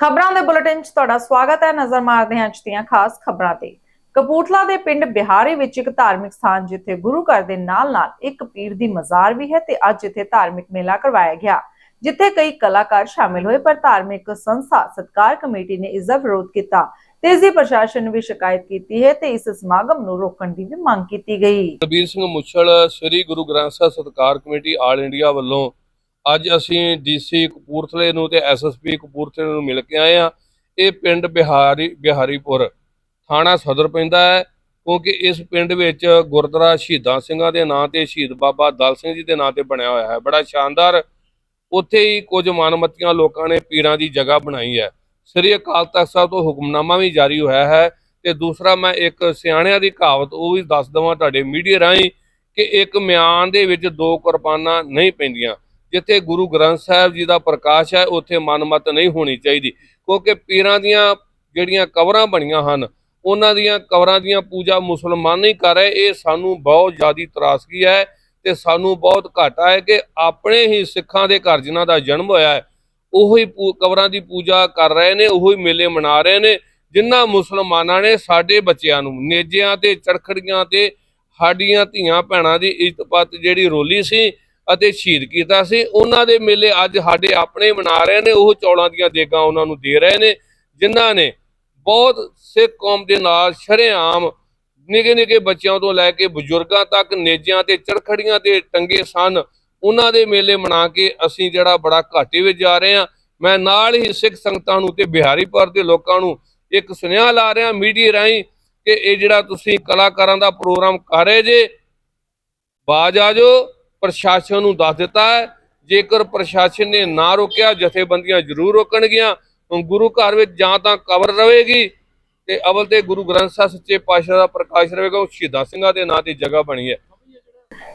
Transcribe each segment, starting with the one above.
ਖਬਰਾਂ ਦੇ ਬੁਲੇਟਿਨ 'ਚ ਤੁਹਾਡਾ ਸਵਾਗਤ ਹੈ। ਨਜ਼ਰ ਮਾਰਦੇ ਹਾਂ ਅੱਜ ਦੀਆਂ ਖਾਸ ਖਬਰਾਂ ਤੇ। ਕਪੂਰਥਲਾ ਦੇ ਪਿੰਡ ਬਿਹਾਰੀ ਵਿੱਚ ਇੱਕ ਧਾਰਮਿਕ ਸਥਾਨ ਜਿੱਥੇ ਗੁਰੂ ਘਰ ਦੇ ਨਾਲ-ਨਾਲ ਇੱਕ ਪੀਰ ਦੀ ਮਜ਼ਾਰ ਵੀ ਹੈ ਤੇ ਅੱਜ ਇੱਥੇ ਧਾਰਮਿਕ ਮੇਲਾ ਕਰਵਾਇਆ ਗਿਆ, ਜਿੱਥੇ ਕਈ ਕਲਾਕਾਰ ਸ਼ਾਮਿਲ ਹੋਏ, ਪਰ ਧਾਰਮਿਕ ਸੰਸਥਾ, ਸਤਕਾਰ ਕਮੇਟੀ ਨੇ ਇਸ ਦਾ ਵਿਰੋਧ ਕੀਤਾ ਤੇ ਇਸ ਦੀ ਪ੍ਰਸ਼ਾਸਨ ਨੂੰ ਵੀ ਸ਼ਿਕਾਇਤ ਕੀਤੀ ਹੈ ਤੇ ਇਸ ਸਮਾਗਮ ਨੂੰ ਰੋਕਣ ਦੀ ਵੀ ਮੰਗ ਕੀਤੀ ਗਈ। ਕਬੀਰ ਸਿੰਘ ਮੁੱਛਲ, ਸ੍ਰੀ ਗੁਰੂ ਗ੍ਰੰਥ ਸਾਹਿਬ ਸਤਕਾਰ ਕਮੇਟੀ, ਆਲ ਇੰਡੀਆ ਵੱਲੋਂ ਅੱਜ ਅਸੀਂ ਡੀਸੀ ਕਪੂਰਥਲੇ ਨੂੰ ਤੇ ਐਸਐਸਪੀ ਕਪੂਰਥਲੇ ਨੂੰ ਮਿਲ ਕੇ ਆਏ ਆ ਇਹ ਪਿੰਡ ਬਿਹਾਰੀ, ਬਿਹਾਰੀਪੁਰ ਥਾਣਾ ਸਦਰ ਪੈਂਦਾ ਹੈ, ਕਿਉਂਕਿ ਇਸ ਪਿੰਡ ਵਿੱਚ ਗੁਰਦੁਆਰਾ ਸ਼ਹੀਦਾਂ ਸਿੰਘਾਂ ਦੇ ਨਾਂ ਤੇ ਸ਼ਹੀਦ ਬਾਬਾ ਦਲ ਸਿੰਘ ਜੀ ਦੇ ਨਾਂ ਤੇ ਬਣਿਆ ਹੋਇਆ ਹੈ। ਬੜਾ ਸ਼ਾਨਦਾਰ ਉੱਥੇ ਹੀ ਕੁਝ ਮਨਮਤੀਆਂ ਲੋਕਾਂ ਨੇ ਪੀਰਾਂ ਦੀ ਜਗ੍ਹਾ ਬਣਾਈ ਹੈ। ਸ੍ਰੀ ਅਕਾਲ ਤਖਤ ਸਾਹਿਬ ਤੋਂ ਹੁਕਮਨਾਮਾ ਵੀ ਜਾਰੀ ਹੋਇਆ ਹੈ ਤੇ ਦੂਸਰਾ ਮੈਂ ਇੱਕ ਸਿਆਣਿਆਂ ਦੀ ਕਹਾਵਤ, ਉਹ ਵੀ ਦੱਸ ਦਵਾਂ ਤੁਹਾਡੇ ਮੀਡੀਆ ਰਾਹੀਂ ਕਿ ਇੱਕ ਮਿਆਨ ਦੇ ਵਿੱਚ ਦੋ ਕੁਰਬਾਨਾਂ ਨਹੀਂ ਪੈਂਦੀਆਂ। ਜਿੱਥੇ ਗੁਰੂ ਗ੍ਰੰਥ ਸਾਹਿਬ ਜੀ ਦਾ ਪ੍ਰਕਾਸ਼ ਹੈ, ਉੱਥੇ ਮਨਮਤ ਨਹੀਂ ਹੋਣੀ ਚਾਹੀਦੀ। ਕਿਉਂਕਿ ਪੀਰਾਂ ਦੀਆਂ ਜਿਹੜੀਆਂ ਕਬਰਾਂ ਬਣੀਆਂ ਹਨ, ਉਹਨਾਂ ਦੀਆਂ ਕਬਰਾਂ ਦੀਆਂ ਪੂਜਾ ਮੁਸਲਮਾਨ ਨਹੀਂ ਕਰ ਰਹੇ। ਇਹ ਸਾਨੂੰ ਬਹੁਤ ਜ਼ਿਆਦੀ ਤਰਾਸਗੀ ਹੈ ਤੇ ਸਾਨੂੰ ਬਹੁਤ ਘਾਟਾ ਹੈ ਕਿ ਆਪਣੇ ਹੀ ਸਿੱਖਾਂ ਦੇ ਘਰ ਜਿਨ੍ਹਾਂ ਦਾ ਜਨਮ ਹੋਇਆ ਹੈ, ਉਹੀ ਪੂ- ਕਬਰਾਂ ਦੀ ਪੂਜਾ ਕਰ ਰਹੇ ਨੇ, ਉਹੀ ਮੇਲੇ ਮਨਾ ਰਹੇ ਨੇ, ਜਿਨ੍ਹਾਂ ਮੁਸਲਮਾਨਾਂ ਨੇ ਸਾਡੇ ਬੱਚਿਆਂ ਨੂੰ, ਨੇਜਿਆਂ ਤੇ, ਚਰਖੜੀਆਂ ਤੇ, ਸਾਡੀਆਂ ਧੀਆਂ ਭੈਣਾਂ ਦੀ ਇੱਜ਼ਤ ਜਿਹੜੀ ਰੋਲੀ ਸੀ ਅਤੇ ਸ਼ਹੀਦ ਕੀਤਾ ਸੀ। ਉਹਨਾਂ ਦੇ ਮੇਲੇ ਅੱਜ ਸਾਡੇ ਆਪਣੇ ਮਨਾ ਰਹੇ ਨੇ। ਉਹ ਚੌਲਾਂ ਦੀਆਂ ਦੇਗਾਂ ਉਹਨਾਂ ਨੂੰ ਦੇ ਰਹੇ ਨੇ, ਜਿਨ੍ਹਾਂ ਨੇ ਬਹੁਤ ਸਿੱਖ ਕੌਮ ਦੇ ਨਾਲ ਸ਼ਰੇਆਮ ਨਿੱਕੇ ਨਿੱਕੇ ਬੱਚਿਆਂ ਤੋਂ ਲੈ ਕੇ ਬਜ਼ੁਰਗਾਂ ਤੱਕ, ਨੇਜਿਆਂ ਤੇ ਚੜਖੜੀਆਂ ਤੇ ਟੰਗੇ ਸਨ। ਉਹਨਾਂ ਦੇ ਮੇਲੇ ਮਨਾ ਕੇ ਅਸੀਂ ਜਿਹੜਾ ਬੜਾ ਘਾਟੇ ਵਿੱਚ ਜਾ ਰਹੇ ਹਾਂ। ਮੈਂ ਨਾਲ ਹੀ ਸਿੱਖ ਸੰਗਤਾਂ ਨੂੰ ਤੇ ਬਿਹਾਰੀਪੁਰ ਦੇ ਲੋਕਾਂ ਨੂੰ ਇੱਕ ਸੁਨੇਹਾ ਲਾ ਰਿਹਾ ਮੀਡੀਆ ਰਾਹੀਂ ਕਿ ਇਹ ਜਿਹੜਾ ਤੁਸੀਂ ਕਲਾਕਾਰਾਂ ਦਾ ਪ੍ਰੋਗਰਾਮ ਕਰ ਰਹੇ ਜੇ, ਬਾਜ ਆ ਜਾਓ। ਪ੍ਰਸ਼ਾਸਨ ਨੂੰ ਦੱਸ ਦਿੱਤਾ ਹੈ। ਜੇਕਰ ਪ੍ਰਸ਼ਾਸਨ ਨੇ ਨਾ ਰੋਕਿਆ, ਜਥੇਬੰਦੀਆਂ ਜ਼ਰੂਰ ਰੋਕਣਗੀਆਂ। ਗੁਰੂ ਘਰ ਵਿੱਚ ਜਾਂ ਤਾਂ ਕਬਰ ਰਹੇਗੀ ਤੇ ਅਵਲ ਤੇ ਗੁਰੂ ਗ੍ਰੰਥ ਸਾਹਿਬ ਸੱਚੇ ਪਾਤਸ਼ਾਹ ਦਾ ਪ੍ਰਕਾਸ਼ ਰਹੇਗਾ, ਉਹ ਸ਼ਹੀਦਾਂ ਸਿੰਘਾਂ ਦੇ ਨਾਂ ਤੇ ਜਗ੍ਹਾ ਬਣੀ ਹੈ।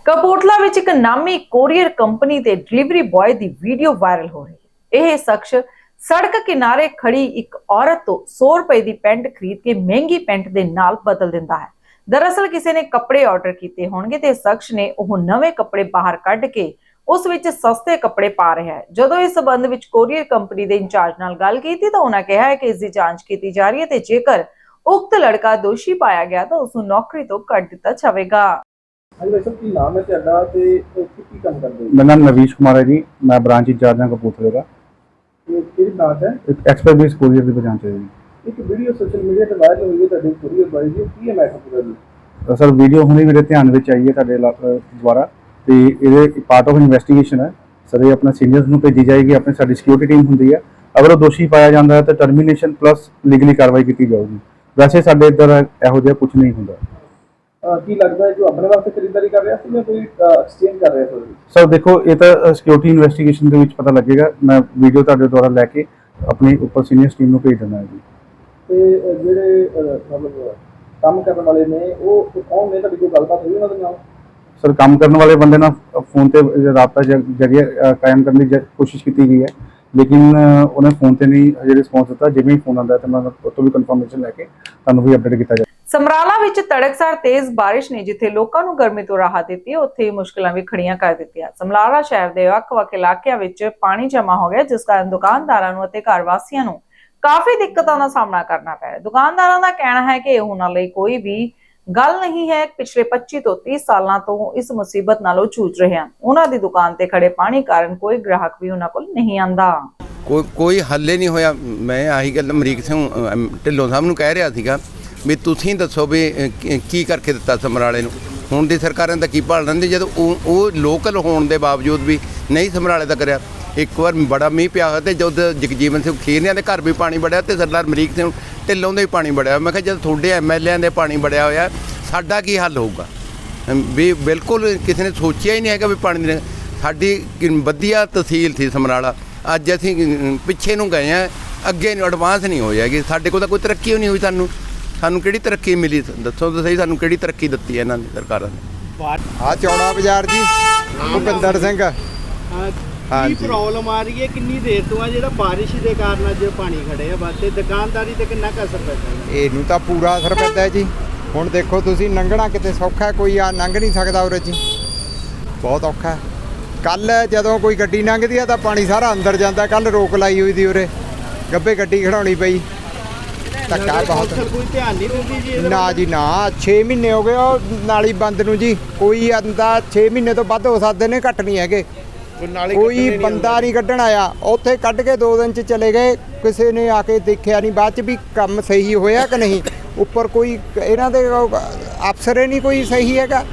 ਕਪੂਰਥਲਾ ਵਿੱਚ ਇੱਕ ਨਾਮੀ ਕੋਰੀਅਰ ਕੰਪਨੀ ਦੇ ਡਿਲੀਵਰੀ ਬॉय ਦੀ ਵੀਡੀਓ ਵਾਇਰਲ ਹੋ ਰਹੀ ਹੈ। ਇਹ ਸ਼ਖਸ ਸੜਕ ਕਿਨਾਰੇ ਖੜੀ ਇੱਕ ਔਰਤ ਤੋਂ 100 ਰੁਪਏ ਦੀ ਪੈਂਟ ਖਰੀਦ ਕੇ ਮਹਿੰਗੀ ਪੈਂਟ ਦੇ ਨਾਲ ਬਦਲ ਦਿੰਦਾ ਹੈ। ਦਰਅਸਲ ਕਿਸੇ ਨੇ ਕੱਪੜੇ ਆਰਡਰ ਕੀਤੇ ਹੋਣਗੇ ਤੇ ਸ਼ਖਸ ਨੇ ਉਹ ਨਵੇਂ ਕੱਪੜੇ ਬਾਹਰ ਕੱਢ ਕੇ ਉਸ ਵਿੱਚ ਸਸਤੇ ਕੱਪੜੇ ਪਾ ਰਿਹਾ ਹੈ। ਜਦੋਂ ਇਸ ਸਬੰਧ ਵਿੱਚ ਕੋਰੀਅਰ ਕੰਪਨੀ ਦੇ ਇੰਚਾਰਜ ਨਾਲ ਗੱਲ ਕੀਤੀ ਤਾਂ ਉਹਨਾਂ ਕਿਹਾ ਹੈ ਕਿ ਇਸ ਦੀ ਜਾਂਚ ਕੀਤੀ ਜਾ ਰਹੀ ਹੈ ਤੇ ਜੇਕਰ ਉਕਤ ਲੜਕਾ ਦੋਸ਼ੀ ਪਾਇਆ ਗਿਆ ਤਾਂ ਉਸ ਨੂੰ ਨੌਕਰੀ ਤੋਂ ਕੱਢ ਦਿੱਤਾ ਜਾਵੇਗਾ। ਹਾਂਜੀ ਭਾਈ ਸਾਹਿਬ ਕੀ ਨਾਮ ਹੈ ਤੁਹਾਡਾ ਤੇ ਕੀ ਕੀ ਕੰਮ ਕਰਦੇ ਹੋ? ਮੇਰਾ ਨਾਮ ਨਵੀਸ਼ ਕੁਮਾਰ ਹੈ ਜੀ। ਮੈਂ ਬ੍ਰਾਂਚ ਇੰਚਾਰਜ ਹਾਂ ਕਪੂਰਥਲੇ ਦਾ। ਇਹ ਕਿਹੜੀ ਬ੍ਰਾਂਚ ਹੈ? ਐਕਸਪਰਟ ਬੇਸ ਕੋਰੀਅਰ ਦੀ ਬ੍ਰਾਂਚ ਹੈ ਜੀ। ਇੱਕ ਵੀਡੀਓ ਸੋਸ਼ਲ ਮੀਡੀਆ ਤੇ ਵਾਇਰਲ ਹੋਈ ਹੈ ਤੁਹਾਡੇ ਕੁਰੀਅਰ ਬਾਈ ਜੀ ਕੀ ਹੈ ਮੈਟਰ ਪੂਰਾ ਜੀ ਤਾਂ ਸਰ ਵੀਡੀਓ ਹੁਣੇ ਮੇਰੇ ਧਿਆਨ ਵਿੱਚ ਆਈ ਹੈ ਤੁਹਾਡੇ ਲਾ- ਅਹ ਦੁਆਰਾ ਤੇ ਇਹਦੇ ਪਾਰਟ ਆਫ ਇਨਵੈਸਟੀਗੇਸ਼ਨ ਹੈ ਸਰ ਇਹ ਆਪਣਾ ਸੀਨੀਅਰਸ ਨੂੰ ਭੇਜੀ ਜਾਏਗੀ ਆਪਣੀ ਸਾਡੀ ਸਿਕਿਉਰਿਟੀ ਟੀਮ ਹੁੰਦੀ ਹੈ ਅਗਰ ਉਹ ਦੋਸ਼ੀ ਪਾਇਆ ਜਾਂਦਾ ਹੈ ਤਾਂ ਟਰਮੀਨੇਸ਼ਨ ਪਲੱਸ ਲੀਗਲੀ ਕਾਰਵਾਈ ਕੀਤੀ ਜਾਊਗੀ ਵੈਸੇ ਸਾਡੇ ਇੱਧਰ ਇਹੋ ਜਿਹਾ ਕੁਝ ਨਹੀਂ ਹੁੰਦਾ ਅਹ ਕੀ ਲੱਗਦਾ ਹੈ ਜੋ ਆਪਣੇ ਵਾਸਤੇ ਖਰੀਦਦਾਰੀ ਕਰ ਰਿਹਾ ਸੀ ਜਾਂ ਕੋਈ ਐਕਸਚੇਂਜ ਕਰ ਰਿਹਾ ਸੀ ਸਰ ਦੇਖੋ ਇਹ ਤਾਂ ਸਿਕਿਉਰਿਟੀ ਇਨਵੈਸਟੀਗੇਸ਼ਨ ਦੇ ਵਿੱਚ ਪਤਾ ਲੱਗੇਗਾ ਮੈਂ ਵੀਡੀਓ ਤੁਹਾਡੇ ਦੁਆਰਾ ਲੈ ਕੇ ਆਪਣੀ ਉੱਪਰ ਸੀਨੀਅਰਸ ਟੀਮ ਨੂੰ ਭੇਜ ਦਿੰਦਾ ਹਾਂ ਜੀ ਤੇ ਅਹ ਜਿਹੜੇ ਮਤਲਬ ਕੰਮ ਕਰਨ ਵਾਲੇ ਨੇ ਉਹ ਉਹ ਕੌਣ ਨੇ? ਤੁਹਾਡੀ ਕੋਈ ਗੱਲਬਾਤ ਹੋਈ ਉਹਨਾਂ ਦੇ ਨਾਲ? ਸਰ ਕੰਮ ਕਰਨ ਵਾਲੇ ਬੰਦੇ ਨਾਲ ਫੋਨ ਤੇ ਰਾਬਤਾ ਜਗ੍ਹਾ ਕਾਇਮ ਕਰਨ ਦੀ ਜ- ਕੋਸ਼ਿਸ਼ ਕੀਤੀ ਗਈ ਹੈ। ਲੇਕਿਨ ਅ, ਉਹਨੇ ਫੋਨ ਤੇ ਨਹੀਂ ਅਜੇ ਰਿਸਪੌਂਸ ਦਿੱਤਾ। ਜਿਵੇਂ ਹੀ ਫੋਨ ਆਉਂਦਾ ਹੈ ਤਾਂ ਮੈਂ ਉਹ ਤੋਂ ਵੀ ਕਨਫਰਮੇਸ਼ਨ ਲੈ ਕੇ ਤੁਹਾਨੂੰ ਵੀ ਅਪਡੇਟ ਕੀਤਾ ਜਾਏਗਾ ਸਮਰਾਲਾ ਵਿੱਚ ਤੜਕਸਾਰ ਤੇਜ਼ ਬਾਰਿਸ਼ ਨੇ ਜਿੱਥੇ ਲੋਕਾਂ ਨੂੰ ਗਰਮੀ ਤੋਂ ਰਾਹਤ ਦਿੱਤੀ ਉੱਥੇ ਹੀ ਮੁਸ਼ਕਲਾਂ ਵੀ ਖੜੀਆਂ ਕਰ ਦਿੱਤੀਆਂ। ਸਮਰਾਲਾ ਸ਼ਹਿਰ ਦੇ ਵੱਖ-ਵੱਖ ਇਲਾਕਿਆਂ ਵਿੱਚ ਪਾਣੀ ਜਮ੍ਹਾਂ ਹੋ ਗਿਆ ਜਿਸ ਕਾਰਨ ਦੁਕਾਨਦਾਰਾਂ ਨੂੰ ਅਤੇ ਘਰ ਵਾਸੀਆਂ ਨੂੰ ਕਾਫੀ ਦਿੱਕਤਾਂ ਦਾ ਸਾਹਮਣਾ ਕਰਨਾ ਪਿਆ ਦੁਕਾਨਦਾਰਾਂ ਦਾ ਕਹਿਣਾ ਹੈ ਕਿ ਉਹਨਾਂ ਲਈ ਕੋਈ ਵੀ ਗੱਲ ਨਹੀਂ ਹੈ। ਪਿਛਲੇ 25 ਤੋਂ 30 ਸਾਲਾਂ ਤੋਂ ਇਸ ਮੁਸੀਬਤ ਨਾਲ ਜੂਝ ਰਹੇ ਹਨ। ਉਹਨਾਂ ਦੀ ਦੁਕਾਨ ਤੇ ਖੜੇ ਪਾਣੀ ਕਾਰਨ ਕੋਈ ਗ੍ਰਾਹਕ ਵੀ ਉਹਨਾਂ ਕੋਲ ਨਹੀਂ ਆਂਦਾ। ਕੋਈ ਕੋਈ ਹੱਲੇ ਨਹੀਂ ਹੋਇਆ। ਮੈਂ ਆਹੀ ਗੱਲ ਅਮਰੀਕ ਸਿੰਘ ਢਿੱਲੋਂ ਸਾਹਿਬ ਨੂੰ ਕਹਿ ਰਿਹਾ ਸੀਗਾ ਵੀ ਤੁਸੀਂ ਦੱਸੋ ਵੀ ਕੀ- ਕਰਕੇ ਦਿੱਤਾ ਸਮਰਾਲੇ ਨੂੰ? ਹੁਣ ਦੀ ਸਰਕਾਰਾਂ ਦਾ ਕੀ ਭਾਲ ਰਹਿੰਦੀ ਜਦੋਂ ਉਹ ਲੋਕਲ ਹੋਣ ਦੇ ਬਾਵਜੂਦ ਵੀ ਨਹੀਂ ਸਮਰਾਲੇ ਦਾ ਕਰਿਆ। ਇੱਕ ਵਾਰ ਬੜਾ ਮੀਂਹ ਪਿਆ ਹੋਇਆ ਤੇ ਜਦ ਜਗਜੀਵਨ ਸਿੰਘ ਖੀਰਨਿਆਂ ਦੇ ਘਰ ਵੀ ਪਾਣੀ ਵੜਿਆ ਤੇ ਸਰਦਾਰ ਅਮਰੀਕ ਸਿੰਘ ਢਿੱਲੋਂ ਦੇ ਵੀ ਪਾਣੀ ਵੜਿਆ। ਮੈਂ ਕਿਹਾ ਜਦ ਤੁਹਾਡੇ ਐਮਐਲਏਆਂ ਦੇ ਪਾਣੀ ਵੜਿਆ ਹੋਇਆ ਸਾਡਾ ਕੀ ਹੱਲ ਹੋਊਗਾ? ਵੀ ਬਿਲਕੁਲ ਕਿਸੇ ਨੇ ਸੋਚਿਆ ਹੀ ਨਹੀਂ ਹੈਗਾ ਵੀ ਪਾਣੀ ਦੀ ਸਾਡੀ ਕਿ ਵਧੀਆ ਤਹਿਸੀਲ ਸੀ ਸਮਰਾਲਾ। ਅੱਜ ਅਸੀਂ ਪਿੱਛੇ ਨੂੰ ਗਏ ਆ ਅੱਗੇ ਨੂੰ ਐਡਵਾਂਸ ਨਹੀਂ ਹੋਈ ਹੈਗੀ। ਸਾਡੇ ਕੋਲ ਤਾਂ ਕੋਈ ਤਰੱਕੀ ਹੋਈ ਨਹੀਂ ਹੋਈ ਸਾਨੂੰ। ਸਾਨੂੰ ਕਿਹੜੀ ਤਰੱਕੀ ਮਿਲੀ? ਦੱਸੋ ਤਾਂ ਸਹੀ ਸਾਨੂੰ ਕਿਹੜੀ ਤਰੱਕੀ ਦਿੱਤੀ ਹੈ ਇਹਨਾਂ ਦੀ ਸਰਕਾਰਾਂ ਨੇ? ਆ ਚੌੜਾ ਬਾਜ਼ਾਰ ਜੀ ਭੁਪਿੰਦਰ ਸਿੰਘ। ਹਾਂ, ਕੀ ਹਾਂਜੀ। ਪ੍ਰੋਬਲਮ ਆ ਰਹੀ ਹੈ? ਕਿੰਨੀ ਦੇਰ ਤੋਂ ਆ ਜਿਹੜਾ ਬਾਰਿਸ਼ ਦੇ ਕਾਰਨ ਅੱਜ ਪਾਣੀ ਖੜੇ ਆ ਬਸ ਤੇ ਦੁਕਾਨਦਾਰੀ ਤੇ ਕਿੰਨਾ ਕੁ ਅਸਰ ਪੈਂਦਾ ਹੈ? ਇਹਨੂੰ ਤਾਂ ਪੂਰਾ ਅਸਰ ਪੈਂਦਾ ਹੈ ਜੀ। ਹੁਣ ਦੇਖੋ ਤੁਸੀਂ ਲੰਘਣਾ ਕਿਤੇ ਸੌਖਾ ਹੈ, ਕੋਈ ਆ ਲੰਘ ਨਹੀਂ ਸਕਦਾ ਉਰੇ ਜੀ। ਬਹੁਤ ਔਖਾ ਕੱਲ ਜਦੋਂ ਕੋਈ ਗੱਡੀ ਲੰਘਦੀ ਆ ਤਾਂ ਪਾਣੀ ਸਾਰਾ ਅੰਦਰ ਜਾਂਦਾ ਕੱਲ ਰੋਕ ਲਾਈ ਹੋਈ ਦੀ ਉਰੇ। ਗੱਬੇ ਗੱਡੀ ਖੜਾਉਣੀ ਪਈ। ਧੱਕਾ ਨਗਰ ਬਹੁਤ। ਕੌਂਸਲ ਕੋਈ ਧਿਆਨ ਨਹੀਂ ਦਿੰਦੀ ਜੀ ਇਹਦੇ ਨਾ ਵੱਲ? ਜੀ ਨਾ। 6 ਮਹੀਨੇ ਹੋ ਗਏ ਉਹ ਨਾਲੀ ਬੰਦ ਨੂੰ ਜੀ। ਕੋਈ ਆਂਦਾ 6 ਮਹੀਨੇ ਤੋਂ ਵੱਧ ਹੋ ਸਕਦੇ ਨੇ ਘੱਟ ਨਹੀਂ ਹੈਗੇ। ਕੋਈ ਬੰਦਾ ਨਹੀਂ ਕੱਢਣ ਆਇਆ। ਉੱਥੇ ਕੱਢ ਕੇ 2 ਦਿਨ ਚ ਚਲੇ ਗਏ। ਕਿਸੇ ਨੇ ਆ ਕੇ ਦੇਖਿਆ ਨਹੀਂ ਬਾਅਦ ਚ ਵੀ ਕੰਮ ਸਹੀ ਹੋਇਆ ਕਿ ਨਹੀਂ। ਉੱਪਰ ਕੋਈ ਇਹਨਾਂ ਦੇ ਅਫਸਰ ਨਹੀਂ ਕੋਈ ਸਹੀ ਹੈਗਾ।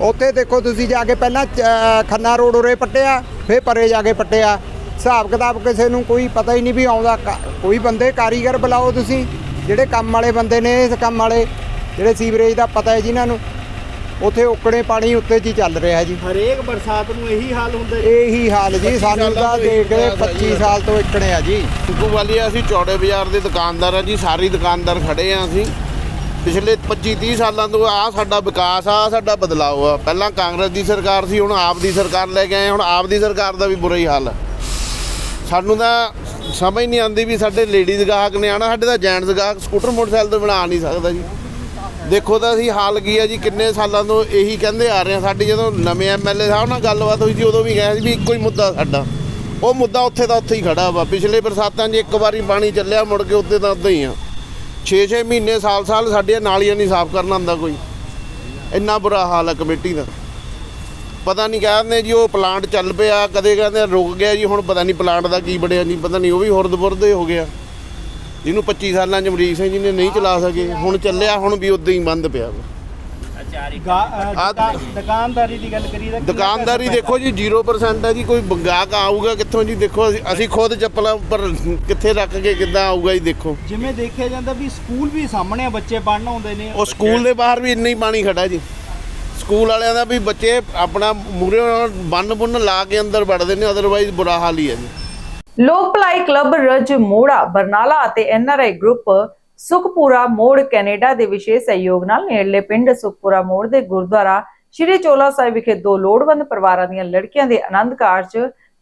ਉੱਥੇ ਦੇਖੋ ਤੁਸੀਂ ਜਾ ਕੇ ਪਹਿਲਾਂ ਖੰਨਾ ਰੋਡ ਉਰੇ ਪੱਟਿਆ ਫਿਰ ਪਰੇ ਜਾ ਕੇ ਪੱਟਿਆ। ਹਿਸਾਬ ਕਿਤਾਬ ਕਿਸੇ ਨੂੰ ਕੋਈ ਪਤਾ ਹੀ ਨਹੀਂ ਵੀ ਆਉਂਦਾ ਕੋਈ ਬੰਦੇ ਕਾਰੀਗਰ ਬੁਲਾਓ ਤੁਸੀਂ। ਜਿਹੜੇ ਕੰਮ ਵਾਲੇ ਬੰਦੇ ਨੇ ਇਸ ਕੰਮ ਵਾਲੇ ਜਿਹੜੇ ਸੀਵਰੇਜ ਦਾ ਪਤਾ ਹੈ ਜਿਨ੍ਹਾਂ ਨੂੰ। ਉੱਥੇ ਓਕੜੇ ਪਾਣੀ ਉੱਤੇ ਜੀ ਚੱਲ ਰਿਹਾ ਜੀ। ਹਰੇਕ ਬਰਸਾਤ ਨੂੰ ਇਹੀ ਹਾਲ ਹੁੰਦਾ ਜੀ। ਇਹੀ ਹਾਲ ਜੀ ਸਾਨੂੰ ਤਾਂ ਦੇਖ ਕੇ 25 ਸਾਲ ਤੋਂ ਇੱਕਣੇ ਆ ਜੀ। ਟਿੱਕੂ ਵਾਲੀ ਅਸੀਂ ਚੌੜੇ ਬਾਜ਼ਾਰ ਦੇ ਦੁਕਾਨਦਾਰ ਆ ਜੀ ਸਾਰੇ ਦੁਕਾਨਦਾਰ ਖੜੇ ਆ ਅਸੀਂ। ਪਿਛਲੇ 25 30 ਸਾਲਾਂ ਤੋਂ ਆ ਸਾਡਾ ਵਿਕਾਸ ਆ ਸਾਡਾ ਬਦਲਾਅ ਆ। ਪਹਿਲਾਂ ਕਾਂਗਰਸ ਦੀ ਸਰਕਾਰ ਸੀ ਹੁਣ ਆਪ ਦੀ ਸਰਕਾਰ ਲੈ ਕੇ ਆਏ ਹੁਣ ਆਪ ਦੀ ਸਰਕਾਰ ਦਾ ਵੀ ਬੁਰਾ ਹੀ ਹਾਲ ਆ। ਸਾਨੂੰ ਤਾਂ ਸਮਝ ਨਹੀਂ ਆਉਂਦੀ ਵੀ ਸਾਡੇ ਲੇਡੀਜ਼ ਗਾਹਕ ਨੇ ਆਣਾ ਸਾਡੇ ਤਾਂ ਜੈਂਟਸ ਗਾਹਕ ਸਕੂਟਰ ਮੋਟਰਸਾਈਕਲ ਤੇ ਬਣਾ ਨਹੀਂ ਸਕਦਾ ਜੀ। ਦੇਖੋ ਤਾਂ ਅਸੀਂ ਹਾਲ ਕੀ ਆ ਜੀ, ਕਿੰਨੇ ਸਾਲਾਂ ਤੋਂ ਇਹੀ ਕਹਿੰਦੇ ਆ ਰਹੇ ਆ ਸਾਡੀ, ਜਦੋਂ ਨਵੇਂ ਐਮਐਲਏ ਸਾਹਿਬ ਨਾਲ ਗੱਲਬਾਤ ਹੋਈ ਸੀ, ਉਦੋਂ ਵੀ ਕਿਹਾ ਸੀ ਵੀ ਇੱਕੋ ਹੀ ਮੁੱਦਾ ਸਾਡਾ। ਉਹ ਮੁੱਦਾ ਉੱਥੇ ਦਾ ਉੱਥੇ ਹੀ ਖੜਾ ਵਾ, ਪਿਛਲੇ ਬਰਸਾਤਾਂ 'ਚ ਇੱਕ ਵਾਰੀ ਪਾਣੀ ਚੱਲਿਆ, ਮੁੜ ਕੇ ਉੱਤੇ ਦਾ ਉੱਦਾਂ ਹੀ ਆ। 6-6 ਮਹੀਨੇ, ਸਾਲ-ਸਾਲ ਸਾਡੀਆਂ ਨਾਲੀਆਂ ਨਹੀਂ ਸਾਫ਼ ਕਰਨਾ ਆਉਂਦਾ ਕੋਈ। ਇੰਨਾ ਬੁਰਾ ਹਾਲ ਆ ਕਮੇਟੀ ਦਾ। ਪਤਾ ਨਹੀਂ ਕਹਿੰਦੇ ਜੀ, ਉਹ ਪਲਾਂਟ ਚੱਲ ਪਿਆ, ਕਦੇ ਕਹਿੰਦੇ ਰੁਕ ਗਿਆ ਜੀ, ਹੁਣ ਪਤਾ ਨਹੀਂ ਪਲਾਂਟ ਦਾ ਕੀ ਬਣਿਆ ਜੀ, ਪਤਾ ਨਹੀਂ, ਉਹ ਵੀ ਹੁਰਦ-ਬੁਰਦ ਹੀ ਹੋ ਗਿਆ ਜਿਹਨੂੰ 25 ਸਾਲਾਂ 'ਚ ਅਮਰੀਕ ਸਿੰਘ ਜੀ ਨੇ ਨਹੀਂ ਚਲਾ ਸਕੇ। ਹੁਣ ਚੱਲਿਆ ਹੁਣ ਵੀ ਉਦਾਂ ਹੀ ਬੰਦ ਪਿਆ ਵਾ। ਦੁਕਾਨਦਾਰੀ ਦੀ ਗੱਲ ਕਰੀਏ ਤਾਂ ਕਿੰਨਾ ਦੁਕਾਨਦਾਰੀ ਦੇਖੋ ਜੀ 0% ਹੈ ਜੀ ਕੋਈ ਗਾਹਕ ਆਊਗਾ ਕਿੱਥੋਂ ਜੀ ਦੇਖੋ ਅਸੀਂ- ਅਸੀਂ ਖੁਦ ਚੱਪਲਾਂ ਉੱਪਰ ਕਿੱਥੇ ਰੱਖ ਕੇ ਕਿੱਦਾਂ ਆਊਗਾ ਜੀ ਦੇਖੋ। ਜਿਵੇਂ ਦੇਖਿਆ ਜਾਂਦਾ ਵੀ ਸਕੂਲ ਵੀ ਸਾਹਮਣੇ ਆ, ਬੱਚੇ ਪੜ੍ਹਨ ਆਉਂਦੇ ਨੇ। ਉਹ ਸਕੂਲ ਦੇ ਬਾਹਰ ਵੀ ਇੰਨਾ ਹੀ ਪਾਣੀ ਖੜਾ ਜੀ। ਸਕੂਲ ਵਾਲਿਆਂ ਦਾ ਵੀ ਬੱਚੇ ਆਪਣਾ ਮੂਰੇ ਬੰਨ ਬੁੰਨ ਲਾ ਕੇ ਅੰਦਰ ਵੜਦੇ ਨੇ ਅਦਰਵਾਈਜ਼ ਬੁਰਾ ਹਾਲ ਹੀ ਹੈ ਜੀ। ਲੋਕ ਭਲਾਈ ਕਲੱਬ ਰਜ ਮੋੜਾ, ਬਰਨਾਲਾ ਅਤੇ ਐਨਆਰਆਈ ਗਰੁੱਪ ਸੁਖਪੁਰਾ ਮੋੜ, ਕੈਨੇਡਾ ਦੇ ਵਿਸ਼ੇਸ਼ ਸਹਿਯੋਗ ਨਾਲ ਨੇੜਲੇ ਪਿੰਡ ਸੁਖਪੁਰਾ ਮੋੜ ਦੇ ਗੁਰਦੁਆਰਾ ਸ਼੍ਰੀ ਚੋਲਾ ਸਾਹਿਬ ਵਿਖੇ ਦੋ ਲੋੜਵੰਦ ਪਰਿਵਾਰਾਂ ਦੀਆਂ ਲੜਕੀਆਂ ਦੇ ਆਨੰਦ ਕਾਰਜ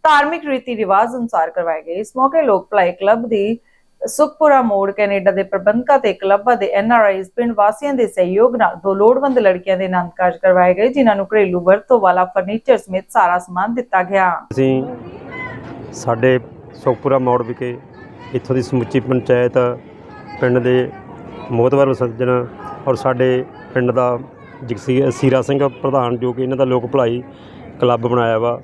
ਧਾਰਮਿਕ ਰੀਤੀ ਰਿਵਾਜ ਅਨੁਸਾਰ ਕਰਵਾਏ ਗਏ। ਇਸ ਮੌਕੇ ਲੋਕ ਭਲਾਈ ਕਲੱਬ ਦੀ ਸੁਖਪੁਰਾ ਮੋੜ, ਕੈਨੇਡਾ ਦੇ ਪ੍ਰਬੰਧਕਾਂ ਤੇ ਕਲੱਬਾਂ ਦੇ ਐਨਆਰਆਈਜ਼ ਪਿੰਡ ਵਾਸੀਆਂ ਦੇ ਸਹਿਯੋਗ ਨਾਲ ਦੋ ਲੋੜਵੰਦ ਲੜਕੀਆਂ ਦੇ ਆਨੰਦ ਕਾਰਜ ਕਰਵਾਏ ਗਏ, ਜਿਨ੍ਹਾਂ ਨੂੰ ਘਰੇਲੂ ਵਰਤੋਂ ਵਾਲਾ ਫਰਨੀਚਰ ਸਮੇਤ ਸਾਰਾ ਸਮਾਨ ਦਿੱਤਾ ਗਿਆ। ਅਸੀਂ ਸਾਡੇ ਸੁਖਪੁਰਾ ਮੋੜ ਵਿਖੇ ਇੱਥੋਂ ਦੀ ਸਮੁੱਚੀ ਪੰਚਾਇਤ, ਪਿੰਡ ਦੇ ਮੋਹਤਵਰ ਸੱਜਣ ਔਰ ਸਾਡੇ ਪਿੰਡ ਦਾ ਜਗਸੀ, ਸੀਰਾ ਸਿੰਘ ਪ੍ਰਧਾਨ ਜੋ ਕਿ ਇਹਨਾਂ ਦਾ ਲੋਕ ਭਲਾਈ ਕਲੱਬ ਬਣਾਇਆ ਵਾ।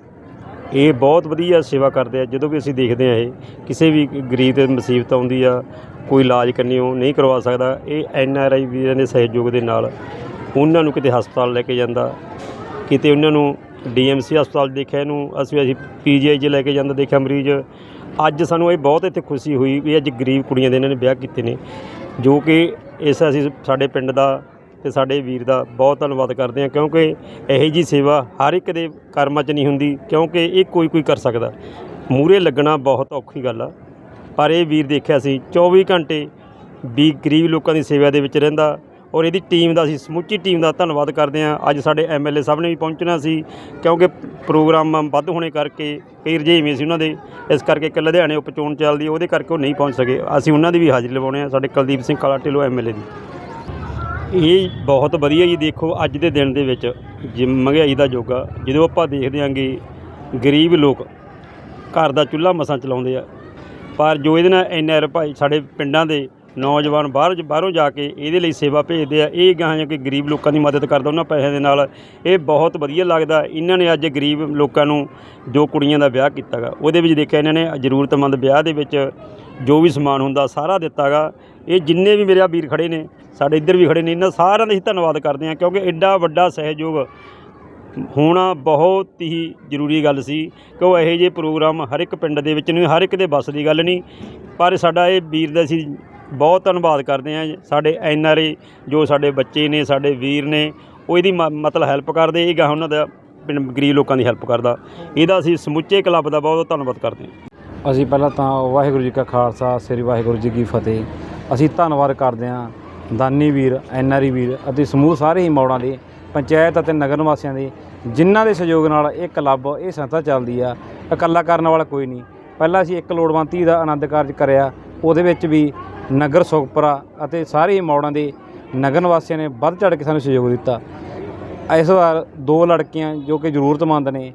ਇਹ ਬਹੁਤ ਵਧੀਆ ਸੇਵਾ ਕਰਦੇ ਆ। ਜਦੋਂ ਵੀ ਅਸੀਂ ਦੇਖਦੇ ਆ ਇਹ, ਕਿਸੇ ਵੀ ਗਰੀਬ ਤੇ ਮੁਸੀਬਤ ਆਉਂਦੀ ਆ, ਕੋਈ ਇਲਾਜ ਕਰਨੀਓ ਨਹੀਂ ਕਰਵਾ ਸਕਦਾ। ਇਹ ਐਨ ਆਰ ਆਈ ਵੀਰਾਂ ਦੇ ਸਹਿਯੋਗ ਦੇ ਨਾਲ ਉਹਨਾਂ ਨੂੰ ਕਿਤੇ ਹਸਪਤਾਲ ਲੈ ਕੇ ਜਾਂਦਾ, ਕਿਤੇ ਉਹਨਾਂ ਨੂੰ ਡੀਐਮਸੀ ਹਸਪਤਾਲ ਦੇਖਿਆ, ਇਹਨੂੰ ਅਸੀਂ ਅਸੀਂ ਪੀਜੀਆਈ 'ਚ ਲੈ ਕੇ ਜਾਂਦਾ, ਦੇਖਿਆ ਮਰੀਜ਼। ਅੱਜ ਸਾਨੂੰ ਇਹ ਬਹੁਤ ਇੱਥੇ ਖੁਸ਼ੀ ਹੋਈ ਵੀ ਅੱਜ ਗਰੀਬ ਕੁੜੀਆਂ ਦੇ ਇਹਨਾਂ ਨੇ ਵਿਆਹ ਕੀਤੇ ਨੇ, ਜੋ ਕਿ ਇਸ ਅਸੀਂ ਸਾਡੇ ਪਿੰਡ ਦਾ ਤੇ ਸਾਡੇ ਵੀਰ ਦਾ ਬਹੁਤ ਧੰਨਵਾਦ ਕਰਦੇ ਹਾਂ, ਕਿਉਂਕਿ ਇਹੋ ਜੀ ਸੇਵਾ ਹਰ ਇੱਕ ਦੇ ਕਰਮਾਂ 'ਚ ਨਹੀਂ ਹੁੰਦੀ, ਕਿਉਂਕਿ ਇਹ ਕੋਈ ਕੋਈ ਕਰ ਸਕਦਾ। ਮੂਰੇ ਲੱਗਣਾ ਬਹੁਤ ਔਖੀ ਗੱਲ ਆ, ਪਰ ਇਹ ਵੀਰ ਦੇਖਿਆ ਸੀ 24 ਘੰਟੇ ਵੀ ਗਰੀਬ ਲੋਕਾਂ ਦੀ ਸੇਵਾ ਦੇ ਵਿੱਚ ਰਹਿੰਦਾ ਔਰ ਇਹਦੀ ਟੀਮ ਦਾ ਅਸੀਂ ਸਮੁੱਚੀ ਟੀਮ ਦਾ ਧੰਨਵਾਦ ਕਰਦੇ ਹਾਂ। ਅੱਜ ਸਾਡੇ ਐਮਐਲਏ ਸਾਹਿਬ ਨੇ ਵੀ ਪਹੁੰਚਣਾ ਸੀ, ਕਿਉਂਕਿ ਪ੍ਰੋਗਰਾਮ ਵੱਧ ਹੋਣੇ ਕਰਕੇ ਕਈ ਰੁਝੇਵੇਂ ਸੀ ਉਹਨਾਂ ਦੇ। ਇਸ ਕਰਕੇ ਕਿ ਲੁਧਿਆਣੇ ਉਪਚੋਣ ਚੱਲਦੀ, ਉਹਦੇ ਕਰਕੇ ਉਹ ਨਹੀਂ ਪਹੁੰਚ ਸਕੇ। ਅਸੀਂ ਉਹਨਾਂ ਦੀ ਵੀ ਹਾਜ਼ਰੀ ਲਵਾਉਣੇ ਆ ਸਾਡੇ ਕੁਲਦੀਪ ਸਿੰਘ ਕਾਲਾ ਢਿੱਲੋਂ ਐਮਐਲਏ ਦੀ। ਇਹ ਬਹੁਤ ਵਧੀਆ ਜੀ, ਦੇਖੋ ਅੱਜ ਦੇ ਦਿਨ ਦੇ ਵਿੱਚ ਜੇ ਮਹਿੰਗਾਈ ਦਾ ਯੁੱਗ ਆ। ਜਦੋਂ ਆਪਾਂ ਦੇਖਦੇ ਆਂਗੇ ਗਰੀਬ ਲੋਕ ਘਰ ਦਾ ਚੁੱਲ੍ਹਾ ਮਸਾਂ ਚਲਾਉਂਦੇ ਆ। ਪਰ ਜੋ ਇਹਦੇ ਨਾਲ ਐਨਆਰ ਭਾਈ ਸਾਡੇ ਪਿੰਡਾਂ ਦੇ ਨੌਜਵਾਨ ਬਾਹਰ ਬਾਹਰੋਂ ਜਾ ਕੇ ਇਹਦੇ ਲਈ ਸੇਵਾ ਭੇਜਦੇ ਆ। ਇਹ ਗਾਹਾਂ ਜਾ ਕੇ ਗਰੀਬ ਲੋਕਾਂ ਦੀ ਮਦਦ ਕਰਦਾ ਉਹਨਾਂ ਪੈਸਿਆਂ ਦੇ ਨਾਲ। ਇਹ ਬਹੁਤ ਵਧੀਆ ਲੱਗਦਾ। ਇਹਨਾਂ ਨੇ ਅੱਜ ਗਰੀਬ ਲੋਕਾਂ ਨੂੰ ਜੋ ਕੁੜੀਆਂ ਦਾ ਵਿਆਹ ਕੀਤਾਗਾ, ਉਹਦੇ ਵਿੱਚ ਦੇਖਿਆ ਇਹਨਾਂ ਨੇ ਜ਼ਰੂਰਤਮੰਦ ਵਿਆਹ ਦੇ ਵਿੱਚ ਜੋ ਵੀ ਸਮਾਨ ਹੁੰਦਾ ਸਾਰਾ ਦਿੱਤਾਗਾ। ਇਹ ਜਿੰਨੇ ਵੀ ਮੇਰੇ ਆ ਵੀਰ ਖੜੇ ਨੇ, ਸਾਡੇ ਇੱਧਰ ਵੀ ਖੜੇ ਨੇ, ਇਹਨਾਂ ਸਾਰਿਆਂ ਦਾ ਅਸੀਂ ਧੰਨਵਾਦ ਕਰਦੇ ਹਾਂ ਕਿਉਂਕਿ ਐਡਾ ਵੱਡਾ ਸਹਿਯੋਗ ਹੋਣਾ ਬਹੁਤ ਹੀ ਜ਼ਰੂਰੀ ਗੱਲ ਸੀ ਕਿ ਉਹ ਇਹੋ ਜਿਹੇ ਪ੍ਰੋਗਰਾਮ ਹਰ ਇੱਕ ਪਿੰਡ ਦੇ ਵਿੱਚ ਨਹੀਂ, ਹਰ ਇੱਕ ਦੇ ਵੱਸ ਦੀ ਗੱਲ ਨਹੀਂ। ਪਰ ਸਾਡਾ ਇਹ ਵੀਰ ਦਾ ਅਸੀਂ ਬਹੁਤ ਧੰਨਵਾਦ ਕਰਦੇ ਹਾਂ ਸਾਡੇ ਐਨ ਆਰ ਏ ਜੋ ਸਾਡੇ ਬੱਚੇ ਨੇ, ਸਾਡੇ ਵੀਰ ਨੇ, ਉਹ ਇਹਦੀ ਮ- ਮਤਲਬ ਹੈਲਪ ਕਰਦੇ, ਇਹ ਗਾ ਉਹਨਾਂ ਦਾ ਪਿੰਡ ਗਰੀਬ ਲੋਕਾਂ ਦੀ ਹੈਲਪ ਕਰਦਾ। ਇਹਦਾ ਅਸੀਂ ਸਮੁੱਚੇ ਕਲੱਬ ਦਾ ਬਹੁਤ ਧੰਨਵਾਦ ਕਰਦੇ ਹਾਂ। ਅਸੀਂ ਪਹਿਲਾਂ ਤਾਂ ਵਾਹਿਗੁਰੂ ਜੀ ਕਾ ਖਾਲਸਾ, ਸ੍ਰੀ ਵਾਹਿਗੁਰੂ ਜੀ ਕੀ ਫਤਿਹ। ਅਸੀਂ ਧੰਨਵਾਦ ਕਰਦੇ ਹਾਂ ਦਾਨੀ ਵੀਰ ਐਨਆਰਈ ਵੀਰ ਅਤੇ ਸਮੂਹ ਸਾਰੇ ਹੀ ਮੌੜਾਂ ਦੇ, ਪੰਚਾਇਤ ਅਤੇ ਨਗਰ ਨਿਵਾਸੀਆਂ ਦੇ, ਜਿਨ੍ਹਾਂ ਦੇ ਸਹਿਯੋਗ ਨਾਲ ਇਹ ਕਲੱਬ, ਇਹ ਸੰਸਥਾ ਚੱਲਦੀ ਆ। ਇਕੱਲਾ ਕਰਨ ਵਾਲਾ ਕੋਈ ਨਹੀਂ। ਪਹਿਲਾਂ ਅਸੀਂ ਇੱਕ ਲੋੜਵੰਤੀ ਦਾ ਆਨੰਦ ਕਾਰਜ ਕਰਿਆ, ਉਹਦੇ ਵਿੱਚ ਵੀ ਨਗਰ ਸੁਖਪੁਰਾ ਅਤੇ ਸਾਰੇ ਹੀ ਮੌੜਾਂ ਦੇ ਨਗਰ ਨਿਵਾਸੀਆਂ ਨੇ ਵੱਧ ਚੜ੍ਹ ਕੇ ਸਾਨੂੰ ਸਹਿਯੋਗ ਦਿੱਤਾ। ਇਸ ਵਾਰ ਦੋ ਲੜਕੀਆਂ ਜੋ ਕਿ ਜ਼ਰੂਰਤਮੰਦ ਨੇ,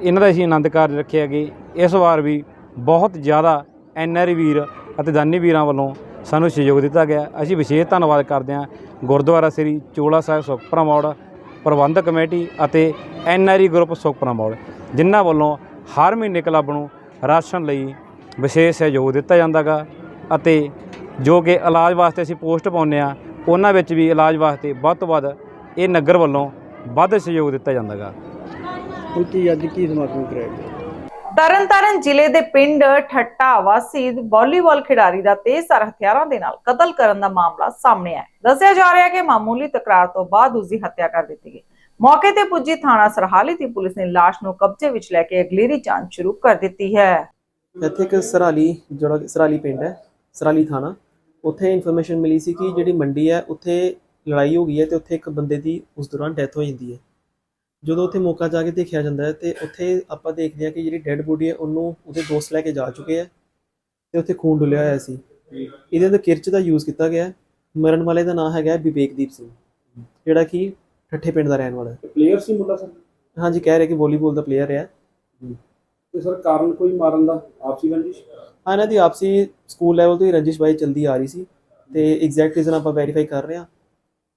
ਇਹਨਾਂ ਦਾ ਅਸੀਂ ਆਨੰਦ ਕਾਰਜ ਰੱਖਿਆ ਕਿ ਇਸ ਵਾਰ ਵੀ ਬਹੁਤ ਜ਼ਿਆਦਾ ਐਨਆਰ ਵੀਰ ਅਤੇ ਦਾਨੀ ਵੀਰਾਂ ਵੱਲੋਂ ਸਾਨੂੰ ਸਹਿਯੋਗ ਦਿੱਤਾ ਗਿਆ। ਅਸੀਂ ਵਿਸ਼ੇਸ਼ ਧੰਨਵਾਦ ਕਰਦੇ ਹਾਂ ਗੁਰਦੁਆਰਾ ਸ੍ਰੀ ਚੋਲਾ ਸਾਹਿਬ ਸੁਖਪੁਰਾ ਮੋੜ, ਪ੍ਰਬੰਧਕ ਕਮੇਟੀ ਅਤੇ ਐਨਆਰਈ ਗਰੁੱਪ ਸੁਖਪੁਰਾ ਮੋੜ, ਜਿਨ੍ਹਾਂ ਵੱਲੋਂ ਹਰ ਮਹੀਨੇ ਕਲੱਬ ਨੂੰ ਰਾਸ਼ਨ ਲਈ ਵਿਸ਼ੇਸ਼ ਸਹਿਯੋਗ ਦਿੱਤਾ ਜਾਂਦਾ ਗਾ ਅਤੇ ਜੋ ਕਿ ਇਲਾਜ ਵਾਸਤੇ ਅਸੀਂ ਪੋਸਟ ਪਾਉਂਦੇ ਆ ਉਹਨਾਂ ਵਿੱਚ ਵੀ ਇਲਾਜ ਵਾਸਤੇ ਵੱਧ ਤੋਂ ਵੱਧ ਇਹ ਨਗਰ ਵੱਲੋਂ ਵੱਧ ਸਹਿਯੋਗ ਦਿੱਤਾ ਜਾਂਦਾ ਗਾ ਹੁਣ ਕੀ ਅੱਜ ਕੀ ਸਮਾਗਮ ਕਰਾਇਆ ਗਿਆ? ਤਰਨਤਾਰਨ ਜ਼ਿਲ੍ਹੇ ਦੇ ਪਿੰਡ ਠੱਟਾ ਵਾਸੀ ਵਾਲੀਬਾਲ ਖਿਡਾਰੀ ਦਾ ਤੇਜ਼ਧਾਰ ਹਥਿਆਰਾਂ ਦੇ ਨਾਲ ਕਤਲ ਕਰਨ ਦਾ ਮਾਮਲਾ ਸਾਹਮਣੇ ਆਇਆ। ਦੱਸਿਆ ਜਾ ਰਿਹਾ ਹੈ ਕਿ ਮਾਮੂਲੀ ਤਕਰਾਰ ਤੋਂ ਬਾਅਦ ਉਸ ਦੀ ਹੱਤਿਆ ਕਰ ਦਿੱਤੀ ਗਈ। ਮੌਕੇ ਤੇ ਪੁੱਜੀ ਥਾਣਾ ਸਰਹਾਲੀ ਦੀ ਪੁਲਿਸ ਨੇ ਲਾਸ਼ ਨੂੰ ਕਬਜ਼ੇ ਵਿੱਚ ਲੈ ਕੇ ਅਗਲੇਰੀ ਜਾਂਚ ਸ਼ੁਰੂ ਕਰ ਦਿੱਤੀ ਹੈ। ਇੱਥੇ ਇੱਕ ਸਰਾਲੀ ਜਿਹੜਾ ਸਰਾਲੀ ਪਿੰਡ ਹੈ ਸਰਾਲੀ ਥਾਣਾ ਉੱਥੇ ਇਨਫੋਰਮੇਸ਼ਨ ਮਿਲੀ ਸੀ ਕਿ ਜਿਹੜੀ ਮੰਡੀ ਹੈ ਉੱਥੇ ਲੜਾਈ ਹੋ ਗਈ ਹੈ ਤੇ ਉੱਥੇ ਇੱਕ ਬੰਦੇ ਦੀ ਉਸ ਦੌਰਾਨ ਡੈਥ ਹੋ ਜਾਂਦੀ ਹੈ। ਜਦੋਂ ਉੱਥੇ ਮੌਕਾ ਜਾ ਕੇ ਦੇਖਿਆ ਜਾਂਦਾ ਹੈ ਤੇ ਉੱਥੇ ਆਪਾਂ ਦੇਖਦੇ ਹਾਂ ਕਿ ਜਿਹੜੀ ਡੈੱਡ ਬੋਡੀ ਹੈ ਉਹਨੂੰ ਉਹਦੇ ਦੋਸਤ ਲੈ ਕੇ ਜਾ ਚੁੱਕੇ ਆ ਤੇ ਉੱਥੇ ਖੂਨ ਡੁੱਲਿਆ ਹੋਇਆ ਸੀ। ਇਹਦੇ ਅੰਦਰ ਕਿਰਚ ਦਾ ਯੂਜ਼ ਕੀਤਾ ਗਿਆ। ਮਰਨ ਵਾਲੇ ਦਾ ਨਾਮ ਹੈਗਾ ਵਿਵੇਕਦੀਪ ਸਿੰਘ ਜਿਹੜਾ ਕਿ ਠੱਠੇ ਪਿੰਡ ਦਾ ਰਹਿਣ ਵਾਲਾ ਹੈ। ਪਲੇਅਰ ਸੀ ਮੁੰਡਾ ਸਰ? ਹਾਂਜੀ ਕਹਿ ਰਹੇ ਕਿ ਵਾਲੀਬਾਲ ਦਾ ਪਲੇਅਰ ਹੈ ਤੇ ਸਰ ਕਾਰਨ ਕੋਈ ਮਾਰਨ ਦਾ? ਆਪਸੀ ਰੰਜਿਸ਼ ਹਾਂ ਇਹਨਾਂ ਦੀ ਆਪਸੀ ਸਕੂਲ ਲੈਵਲ ਤੋਂ ਹੀ ਰੰਜਿਸ਼ ਬਾਈ ਚਲਦੀ ਆ ਰਹੀ ਸੀ ਤੇ ਐਗਜ਼ੈਕਟ ਰੀਜ਼ਨ ਆਪਾਂ ਵੈਰੀਫਾਈ ਕਰ ਰਹੇ ਹਾਂ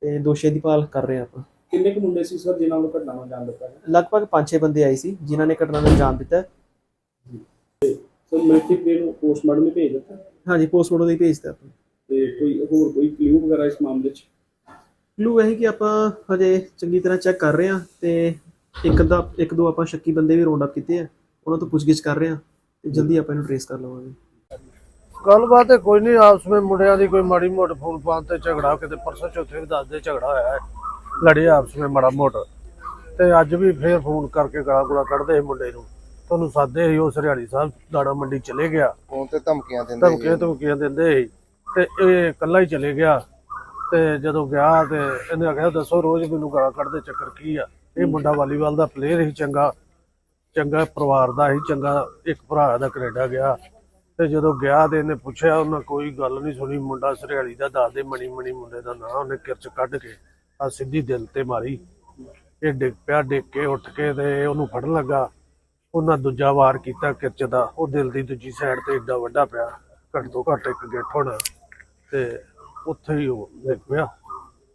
ਤੇ ਦੋਸ਼ੀਆਂ ਦੀ ਭਾਲ ਕਰ ਰਹੇ ਹਾਂ ਆਪਾਂ। ਕਿੰਨੇ ਕੁ ਮੁੰਡੇ ਸੀ ਸਰ ਜਿਨ੍ਹਾਂ ਨੂੰ ਘਟਨਾ ਨੂੰ ਅੰਜਾਮ ਦਿੱਤਾ ਗਿਆ? ਲਗਭਗ 5-6 ਬੰਦੇ ਆਏ ਸੀ ਜਿਨ੍ਹਾਂ ਨੇ ਘਟਨਾ ਨੂੰ ਅੰਜਾਮ ਦਿੱਤਾ। ਸਰ ਮ੍ਰਿਤਕ ਦੇ ਨੂੰ ਪੋਸਟਮਾਰਟਮ ਲਈ ਭੇਜ ਦਿੱਤਾ? ਹਾਂਜੀ ਪੋਸਟਮਾਰਟਮ ਲਈ ਭੇਜਤਾ ਆਪਾਂ। ਤੇ ਕੋਈ ਹੋਰ ਕੋਈ ਕਲੂ ਵਗੈਰਾ ਇਸ ਮਾਮਲੇ 'ਚ? ਲੂ ਇਹੀ ਕਿ ਆਪਾਂ ਹਜੇ ਚੰਗੀ ਤਰ੍ਹਾਂ ਚੈੱਕ ਕਰ ਰਹੇ ਹਾਂ ਤੇ ਇੱਕ ਦਾ ਇੱਕ ਦੋ ਆਪਾਂ ਸ਼ੱਕੀ ਬੰਦੇ ਵੀ ਰੌਂਡ ਅਪ ਕੀਤੇ ਆ ਉਹਨਾਂ ਤੋਂ ਪੁੱਛਗਿੱਛ ਕਰ ਰਹੇ ਹਾਂ। ਤੇ ਜਲਦੀ ਆਪਾਂ ਇਹਨੂੰ ਟ੍ਰੇਸ ਕਰ ਲਵਾਂਗੇ। ਗੱਲਬਾਤ ਤੇ ਕੋਈ ਨਹੀਂ ਆਪਸ ਵਿੱਚ ਮੁੰਡਿਆਂ ਦੀ ਕੋਈ ਮਾੜੀ ਮੋਟ ਫੋਨ ਪਾਉਣ ਤੇ ਝਗੜਾ ਕਿਤੇ ਪਰਸੋਂ ਚੌਥੇ ਵੀ ਦੱਸਦੇ ਝਗੜਾ ਹੋਇਆ ਹੈ। ਲੜੇ ਆਪਸ ਵਿੱਚ ਮਾੜਾ ਮੋਟ। ਤੇ ਅੱਜ ਵੀ ਫੇਰ ਫੋਨ ਕਰਕੇ ਗਲਾ ਗੁਲਾ ਕੱਢਦੇ ਸੀ ਮੁੰਡੇ ਨੂੰ। ਤੁਹਾਨੂੰ ਸਾਦੇ ਸੀ ਉਹ ਸਰਿਆੜੀ ਸਾਹਿਬ ਦਾਣਾ ਮੰਡੀ ਚਲੇ ਗਿਆ। ਫੋਨ ਤੇ ਧਮਕੀਆਂ ਦਿੰਦੇ ਧਮਕੀਆਂ ਧਮਕੀਆਂ ਦਿੰਦੇ ਸੀ। ਤੇ ਇਹ ਇਕੱਲਾ ਹੀ ਚਲੇ ਗਿਆ। ਤੇ ਜਦੋਂ ਗਿਆ ਤੇ ਇਹਨੇ ਆਖਿਆ ਦੱਸੋ ਰੋਜ਼ ਮੈਨੂੰ ਗਾਲਾਂ ਕੱਢਦੇ ਚੱਕਰ ਕੀ ਆ? ਇਹ ਮੁੰਡਾ ਵਾਲੀਬਾਲ ਦਾ ਪਲੇਅਰ ਸੀ ਚੰਗਾ। ਚੰਗਾ ਪਰਿਵਾਰ ਦਾ ਸੀ ਚੰਗਾ ਇੱਕ ਭਰਾ ਦਾ ਕੈਨੇਡਾ ਗਿਆ। ਤੇ ਜਦੋਂ ਗਿਆ ਤੇ ਇਹਨੇ ਪੁੱਛਿਆ ਉਹਨਾਂ ਕੋਈ ਗੱਲ ਨਹੀਂ ਸੁਣੀ। ਮੁੰਡਾ ਸਰਿਆਲੀ ਦਾ ਦੱਸਦੇ ਮਣੀ ਮਣੀ ਮੁੰਡੇ ਦਾ ਨਾਂ ਉਹਨੇ ਕਿਰਚ ਕੱਢ ਕੇ ਆ ਸਿੱਧੀ ਦਿਲ ਤੇ ਮਾਰੀ। ਇਹ ਡਿੱਗ ਪਿਆ ਡਿੱਗ ਕੇ ਉੱਠ ਕੇ ਤੇ ਉਹਨੂੰ ਫੜਨ ਲੱਗਾ। ਉਹਨਾਂ ਦੂਜਾ ਵਾਰ ਕੀਤਾ ਕਿਰਚ ਦਾ। ਉਹ ਦਿਲ ਦੀ ਦੂਜੀ ਸਾਈਡ ਤੇ ਏਡਾ ਵੱਡਾ ਪਿਆ ਘੱਟ ਤੋਂ ਘੱਟ ਇੱਕ ਗਿੱਠ ਹੋਣਾ। ਤੇ ਉੱਥੇ ਹੀ ਉਹ ਡਿੱਗ ਪਿਆ।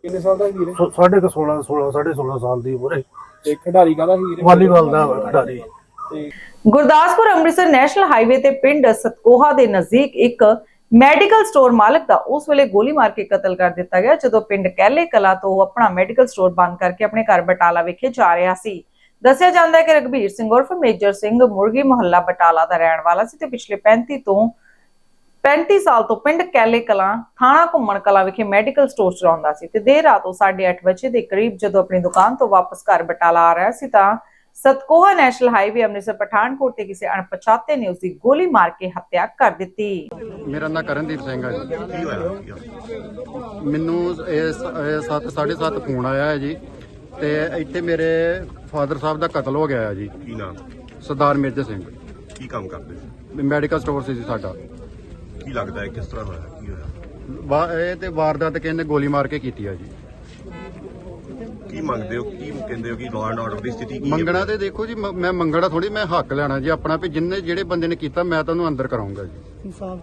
ਕਿੰਨੇ ਸਾਲ ਦਾ ਵੀਰੇ ਕੁ 16 16 ਸਾਢੇ 16 ਸਾਲ ਦੀ ਉਮਰ ਹੈ। ਤੇ ਖਿਡਾਰੀ ਕਾਹਦਾ ਸੀ ਵਾਲੀਬਾਲ ਦਾ ਖਿਡਾਰੀ। ਗੁਰਦਾਸਪੁਰ ਅੰਮ੍ਰਿਤਸਰ ਨੈਸ਼ਨਲ ਹਾਈਵੇ ਤੇ ਪਿੰਡ ਸਤਕੋਹਾ ਦੇ ਨਜ਼ਦੀਕ ਇੱਕ ਮੈਡੀਕਲ ਸਟੋਰ ਮਾਲਕ ਦਾ ਉਸ ਵੇਲੇ ਗੋਲੀ ਮਾਰ ਕੇ ਕਤਲ ਕਰ ਦਿੱਤਾ ਗਿਆ ਜਦੋਂ ਪਿੰਡ ਕਹਿਲੇ ਕਲਾ ਤੋਂ ਉਹ ਆਪਣਾ ਮੈਡੀਕਲ ਸਟੋਰ ਬੰਦ ਕਰਕੇ ਆਪਣੇ ਘਰ ਬਟਾਲਾ ਵਿਖੇ ਜਾ ਰਿਹਾ ਸੀ। ਦੱਸਿਆ ਜਾਂਦਾ ਹੈ ਕਿ ਰਗਵੀਰ ਸਿੰਘ ਉਰਫ ਮੇਜਰ ਸਿੰਘ ਮੁਰਗੀ ਮੁਹੱਲਾ ਬਟਾਲਾ ਦਾ ਰਹਿਣ ਵਾਲਾ ਸੀ ਤੇ ਪਿਛਲੇ 35 ਤੋਂ 35 ਸਾਲ ਤੋਂ ਪਿੰਡ ਕੈਲੇ ਕਲਾਂ ਥਾਣਾ ਘੁੰਮਣ ਕਲਾ ਵਿਖੇ ਮੈਡੀਕਲ ਸਟੋਰ ਚਲਾਉਂਦਾ ਸੀ ਤੇ ਦੇਰ ਰਾਤ ਉਹ 8:30 ਵਜੇ ਦੇ ਕਰੀਬ ਜਦੋਂ ਆਪਣੀ ਦੁਕਾਨ ਤੋਂ ਵਾਪਸ ਘਰ ਬਟਾਲਾ ਆ ਰਿਹਾ ਸੀ ਤਾਂ ਸਤਕੋਹਾ ਨੈਸ਼ਨਲ ਹਾਈਵੇ ਅੰਮ੍ਰਿਤਸਰ ਪਠਾਨਕੋਟ ਤੇ ਕਿਸੇ ਅਣਪਛਾਤੇ ਨੇ ਉਸ ਦੀ ਗੋਲੀ ਮਾਰ ਕੇ ਹੱਤਿਆ ਕਰ ਦਿੱਤੀ। ਮੇਰਾ ਨਾਂ ਕਰਨਦੀਪ ਸਿੰਘ ਹੈ ਜੀ। ਕੀ ਹੋਇਆ ਮੈਨੂੰ ਇਹ 7 7:30 ਫੋਨ ਆਇਆ ਹੈ ਜੀ ਤੇ ਇੱਥੇ ਮੇਰੇ ਫਾਦਰ ਸਾਹਿਬ ਦਾ ਕਤਲ ਹੋ ਗਿਆ ਹੈ ਜੀ। ਕੀ ਨਾਮ? ਸਰਦਾਰ ਮੇਜਰ ਸਿੰਘ। ਕੀ ਕੰਮ ਕਰਦੇ ਸੀ? ਮੈਡੀਕਲ ਸਟੋਰ ਸੀ ਜੀ ਸਾਡਾ। ਕੀ ਲੱਗਦਾ ਹੈ ਕਿਸ ਤਰ੍ਹਾਂ ਹੋਇਆ ਕੀ ਹੋਇਆ? ਵਾ- ਇਹ ਤੇ ਵਾਰਦਾਤ ਕਿਸੇ ਨੇ ਗੋਲੀ ਮਾਰ ਕੇ ਕੀਤੀ ਆ ਜੀ। ਕੀ ਮੰਗਦੇ ਹੋ ਕੀ ਕਹਿੰਦੇ ਹੋ ਕਿ ਲਾਅ ਐਂਡ ਆਰਡਰ ਦੀ ਸਥਿਤੀ ਕੀ ਹੈ? ਮੰਗਣਾ ਤੇ ਦੇਖੋ ਜੀ ਮ- ਮੈਂ ਮੰਗਣਾ ਥੋੜੀ ਮੈਂ ਹੱਕ ਲੈਣਾ ਜੀ ਆਪਣਾ ਵੀ ਜਿੰਨੇ ਜਿਹੜੇ ਬੰਦੇ ਨੇ ਕੀਤਾ ਮੈਂ ਤੁਹਾਨੂੰ ਅੰਦਰ ਕਰਾਉਂਗਾ ਜੀ।